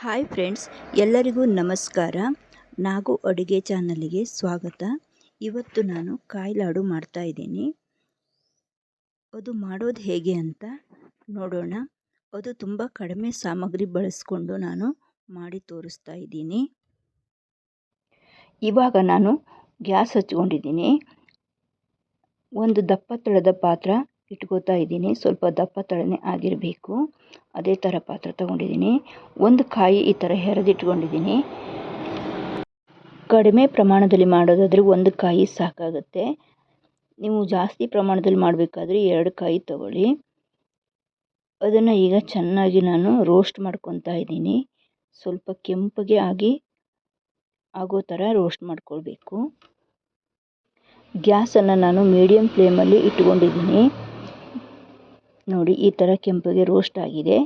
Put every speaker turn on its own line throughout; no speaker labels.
Hi friends, ಎಲ್ಲರಿಗೂ ನಮಸ್ಕಾರ. ನಾಗು ಅಡುಗೆ ಚಾನಲಿಗೆ ಸ್ವಾಗತ. ಇವತ್ತು ನಾನು ಕಾಯಿಲಾಡು ಮಾಡ್ತಾ ಇದ್ದೀನಿ. ಅದು ಮಾಡೋದು ಹೇಗೆ ಅಂತ ನೋಡೋಣ. ಅದು ತುಂಬ ಕಡಿಮೆ ಸಾಮಗ್ರಿ ಬಳಸ್ಕೊಂಡು ನಾನು ಮಾಡಿ ತೋರಿಸ್ತಾ ಇದ್ದೀನಿ. ಇವಾಗ ನಾನು ಗ್ಯಾಸ್ ಹಚ್ಕೊಂಡಿದ್ದೀನಿ. ಒಂದು ದಪ್ಪ ತಳದ ಪಾತ್ರ ಇಟ್ಕೋತಾ ಇದ್ದೀನಿ. ಸ್ವಲ್ಪ ದಪ್ಪ ತಳನೇ ಆಗಿರಬೇಕು. ಅದೇ ಥರ ಪಾತ್ರೆ ತಗೊಂಡಿದ್ದೀನಿ. ಒಂದು ಕಾಯಿ ಈ ಥರ ಹೆರೆದಿಟ್ಕೊಂಡಿದ್ದೀನಿ. ಕಡಿಮೆ ಪ್ರಮಾಣದಲ್ಲಿ ಮಾಡೋದಾದರೆ ಒಂದು ಕಾಯಿ ಸಾಕಾಗುತ್ತೆ. ನೀವು ಜಾಸ್ತಿ ಪ್ರಮಾಣದಲ್ಲಿ ಮಾಡಬೇಕಾದ್ರೆ ಎರಡು ಕಾಯಿ ತಗೊಳ್ಳಿ. ಅದನ್ನು ಈಗ ಚೆನ್ನಾಗಿ ನಾನು ರೋಸ್ಟ್ ಮಾಡ್ಕೊತಾ ಇದ್ದೀನಿ. ಸ್ವಲ್ಪ ಕೆಂಪಗೆ ಆಗಿ ಆಗೋ ಥರ ರೋಸ್ಟ್ ಮಾಡ್ಕೊಳ್ಬೇಕು. ಗ್ಯಾಸನ್ನು ನಾನು ಮೀಡಿಯಮ್ ಫ್ಲೇಮಲ್ಲಿ ಇಟ್ಕೊಂಡಿದ್ದೀನಿ. ನೋಡಿ, ಈ ಥರ ಕೆಂಪಗೆ ರೋಸ್ಟ್ ಆಗಿದೆ.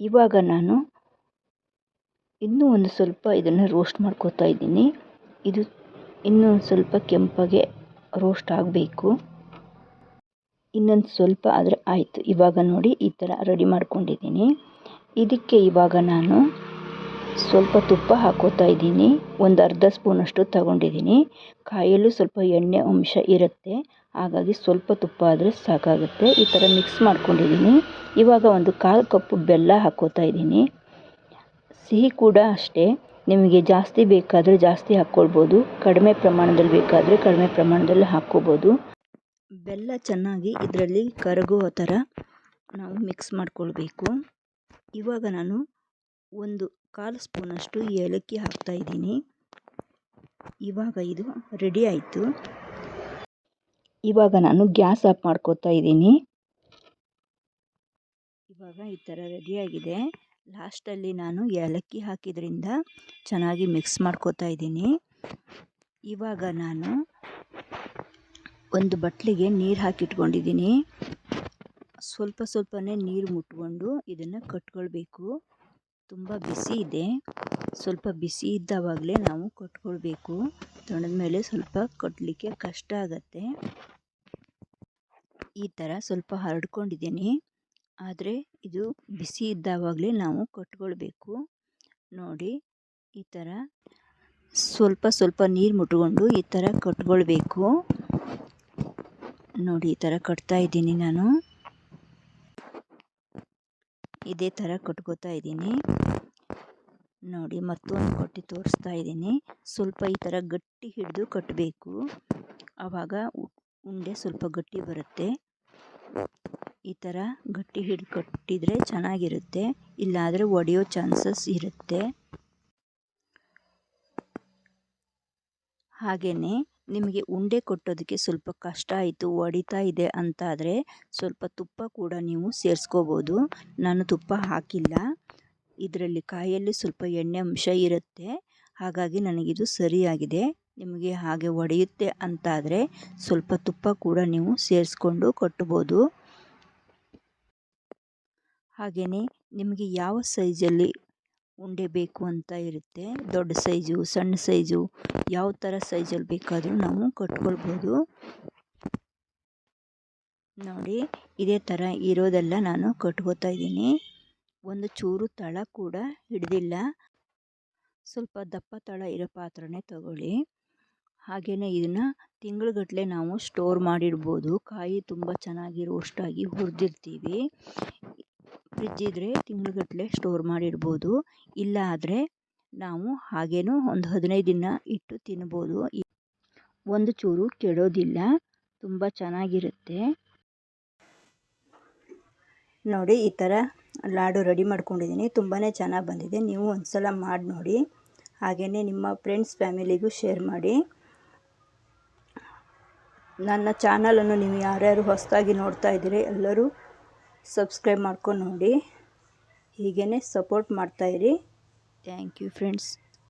ಇವಾಗ ನಾನು ಇನ್ನೂ ಒಂದು ಸ್ವಲ್ಪ ಇದನ್ನು ರೋಸ್ಟ್ ಮಾಡ್ಕೋತಾ ಇದ್ದೀನಿ. ಇದು ಇನ್ನೂ ಸ್ವಲ್ಪ ಕೆಂಪಗೆ ರೋಸ್ಟ್ ಆಗಬೇಕು. ಇನ್ನೊಂದು ಸ್ವಲ್ಪ ಆದರೆ ಆಯಿತು. ಇವಾಗ ನೋಡಿ, ಈ ಥರ ರೆಡಿ ಮಾಡ್ಕೊಂಡಿದ್ದೀನಿ. ಇದಕ್ಕೆ ಇವಾಗ ನಾನು ಸ್ವಲ್ಪ ತುಪ್ಪ ಹಾಕೋತಾ ಇದ್ದೀನಿ. ಒಂದು ಅರ್ಧ ಸ್ಪೂನಷ್ಟು ತಗೊಂಡಿದ್ದೀನಿ. ಕಾಯಲ್ಲೂ ಸ್ವಲ್ಪ ಎಣ್ಣೆ ಅಂಶ ಇರುತ್ತೆ. ಹಾಗಾಗಿ ಸ್ವಲ್ಪ ತುಪ್ಪ ಆದರೆ ಸಾಕಾಗುತ್ತೆ. ಈ ಥರ ಮಿಕ್ಸ್ ಮಾಡ್ಕೊಂಡಿದ್ದೀನಿ. ಇವಾಗ ಒಂದು ಕಾಲು ಕಪ್ಪು ಬೆಲ್ಲ ಹಾಕೋತಾ ಇದ್ದೀನಿ. ಸಿಹಿ ಕೂಡ ಅಷ್ಟೇ. ನಿಮಗೆ ಜಾಸ್ತಿ ಬೇಕಾದರೆ ಜಾಸ್ತಿ ಹಾಕ್ಕೊಳ್ಬೋದು. ಕಡಿಮೆ ಪ್ರಮಾಣದಲ್ಲಿ ಬೇಕಾದರೆ ಕಡಿಮೆ ಪ್ರಮಾಣದಲ್ಲಿ ಹಾಕ್ಕೋಬೋದು. ಬೆಲ್ಲ ಚೆನ್ನಾಗಿ ಇದರಲ್ಲಿ ಕರಗುವ ಥರ ನಾವು ಮಿಕ್ಸ್ ಮಾಡ್ಕೊಳ್ಬೇಕು. ಇವಾಗ ನಾನು ಒಂದು ಕಾಲು ಸ್ಪೂನಷ್ಟು ಏಲಕ್ಕಿ ಹಾಕ್ತಾ ಇದ್ದೀನಿ. ಇವಾಗ ಇದು ರೆಡಿ ಆಯಿತು. ಇವಾಗ ನಾನು ಗ್ಯಾಸ್ ಆಫ್ ಮಾಡ್ಕೋತಾ ಇದ್ದೀನಿ. ಇವಾಗ ಈ ಥರ ರೆಡಿಯಾಗಿದೆ ಲಾಸ್ಟಲ್ಲಿ ನಾನು ಏಲಕ್ಕಿ ಹಾಕಿದ್ರಿಂದ ಚೆನ್ನಾಗಿ ಮಿಕ್ಸ್ ಮಾಡ್ಕೋತಾ ಇದ್ದೀನಿ. ಇವಾಗ ನಾನು ಒಂದು ಬಟ್ಲಿಗೆ ನೀರು ಹಾಕಿಟ್ಕೊಂಡಿದ್ದೀನಿ. ಸ್ವಲ್ಪ ಸ್ವಲ್ಪನೇ ನೀರು ಮುಟ್ಕೊಂಡು ಇದನ್ನು ಕಟ್ಕೊಳ್ಬೇಕು. ತುಂಬ ಬಿಸಿ ಇದೆ. ಸ್ವಲ್ಪ ಬಿಸಿ ಇದ್ದಾವಾಗಲೇ ನಾವು ಕಟ್ಕೊಳ್ಬೇಕು. ತಣದ ಮೇಲೆ ಸ್ವಲ್ಪ ಕಟ್ಟಲಿಕ್ಕೆ ಕಷ್ಟ ಆಗತ್ತೆ. ಈ ಥರ ಸ್ವಲ್ಪ ಹರಡ್ಕೊಂಡಿದ್ದೀನಿ. ಆದರೆ ಇದು ಬಿಸಿ ಇದ್ದಾವಾಗಲೇ ನಾವು ಕಟ್ಕೊಳ್ಬೇಕು. ನೋಡಿ, ಈ ಥರ ಸ್ವಲ್ಪ ಸ್ವಲ್ಪ ನೀರು ಮುಟ್ಕೊಂಡು ಈ ಥರ ಕಟ್ಕೊಳ್ಬೇಕು. ನೋಡಿ, ಈ ಥರ ಕಟ್ತಾ ಇದ್ದೀನಿ ನಾನು. ಇದೇ ಥರ ಕಟ್ಕೋತಾ ಇದ್ದೀನಿ. ನೋಡಿ, ಮತ್ತೊಂದು ಕೊಟ್ಟು ತೋರಿಸ್ತಾ ಇದ್ದೀನಿ. ಸ್ವಲ್ಪ ಈ ಥರ ಗಟ್ಟಿ ಹಿಡಿದು ಕಟ್ಟಬೇಕು ಆವಾಗ ಉಂಡೆ ಸ್ವಲ್ಪ ಗಟ್ಟಿ ಬರುತ್ತೆ. ಈ ಥರ ಗಟ್ಟಿ ಹಿಡಿದು ಕಟ್ಟಿದರೆ ಚೆನ್ನಾಗಿರುತ್ತೆ. ಇಲ್ಲಾದರೆ ಒಡೆಯೋ ಚಾನ್ಸಸ್ ಇರುತ್ತೆ. ಹಾಗೆಯೇ ನಿಮಗೆ ಉಂಡೆ ಕೊಟ್ಟೋದಕ್ಕೆ ಸ್ವಲ್ಪ ಕಷ್ಟ ಆಯಿತು ಒಡಿತಾ ಇದೆ ಅಂತಾದರೆ ಸ್ವಲ್ಪ ತುಪ್ಪ ಕೂಡ ನೀವು ಸೇರಿಸ್ಕೋಬೋದು. ನಾನು ತುಪ್ಪ ಹಾಕಿಲ್ಲ. ಇದರಲ್ಲಿ ಕಾಯಲ್ಲಿ ಸ್ವಲ್ಪ ಎಣ್ಣೆ ಅಂಶ ಇರುತ್ತೆ. ಹಾಗಾಗಿ ನನಗಿದು ಸರಿಯಾಗಿದೆ. ನಿಮಗೆ ಹಾಗೆ ಒಡೆಯುತ್ತೆ ಅಂತಾದರೆ ಸ್ವಲ್ಪ ತುಪ್ಪ ಕೂಡ ನೀವು ಸೇರಿಸ್ಕೊಂಡು ಕೊಟ್ಟಬೋದು ಹಾಗೆಯೇ ನಿಮಗೆ ಯಾವ ಸೈಜಲ್ಲಿ ಉಂಡೆ ಬೇಕು ಅಂತ ಇರುತ್ತೆ. ದೊಡ್ಡ ಸೈಜು, ಸಣ್ಣ ಸೈಜು, ಯಾವ ಥರ ಸೈಜಲ್ಲಿ ಬೇಕಾದರೂ ನಾವು ಕಟ್ಕೊಳ್ಬೋದು. ನೋಡಿ, ಇದೇ ಥರ ಇರೋದೆಲ್ಲ ನಾನು ಕಟ್ಕೋತಾ ಇದ್ದೀನಿ. ಒಂದು ಚೂರು ತಳ ಕೂಡ ಹಿಡಿದಿಲ್ಲ. ಸ್ವಲ್ಪ ದಪ್ಪ ತಳ ಇರೋ ಪಾತ್ರನೇ ತಗೊಳ್ಳಿ. ಹಾಗೆಯೇ ಇದನ್ನು ತಿಂಗಳುಗಟ್ಟಲೆ ನಾವು ಸ್ಟೋರ್ ಮಾಡಿಡ್ಬೋದು. ಕಾಯಿ ತುಂಬ ಚೆನ್ನಾಗಿ ರೋಸ್ಟಾಗಿ ಹುರಿದಿರ್ತೀವಿ. ಫ್ರಿಜ್ ಇದ್ದರೆ ತಿಂಗಳುಗಟ್ಟಲೆ ಸ್ಟೋರ್ ಮಾಡಿಡ್ಬೋದು ಇಲ್ಲ ಆದರೆ ನಾವು ಹಾಗೇನೂ ಒಂದು ಹದಿನೈದು ದಿನ ಇಟ್ಟು ತಿನ್ಬೋದು. ಒಂದು ಚೂರು ಕೆಡೋದಿಲ್ಲ, ತುಂಬ ಚೆನ್ನಾಗಿರುತ್ತೆ. ನೋಡಿ, ಈ ಥರ ಲಾಡು ರೆಡಿ ಮಾಡ್ಕೊಂಡಿದ್ದೀನಿ. ತುಂಬಾ ಚೆನ್ನಾಗಿ ಬಂದಿದೆ. ನೀವು ಒಂದ್ಸಲ ಮಾಡಿ ನೋಡಿ. ಹಾಗೆಯೇ ನಿಮ್ಮ ಫ್ರೆಂಡ್ಸ್ ಫ್ಯಾಮಿಲಿಗೂ ಶೇರ್ ಮಾಡಿ. ನನ್ನ ಚಾನಲನ್ನು ನೀವು ಯಾರ್ಯಾರು ಹೊಸದಾಗಿ ನೋಡ್ತಾ ಇದ್ದೀರಿ, ಎಲ್ಲರೂ ಸಬ್ಸ್ಕ್ರೈಬ್ ಮಾಡ್ಕೊಂಡು ನೋಡಿ. ಹೀಗೇ ಸಪೋರ್ಟ್ ಮಾಡ್ತಾಯಿರಿ ಥ್ಯಾಂಕ್ ಯು ಫ್ರೆಂಡ್ಸ್.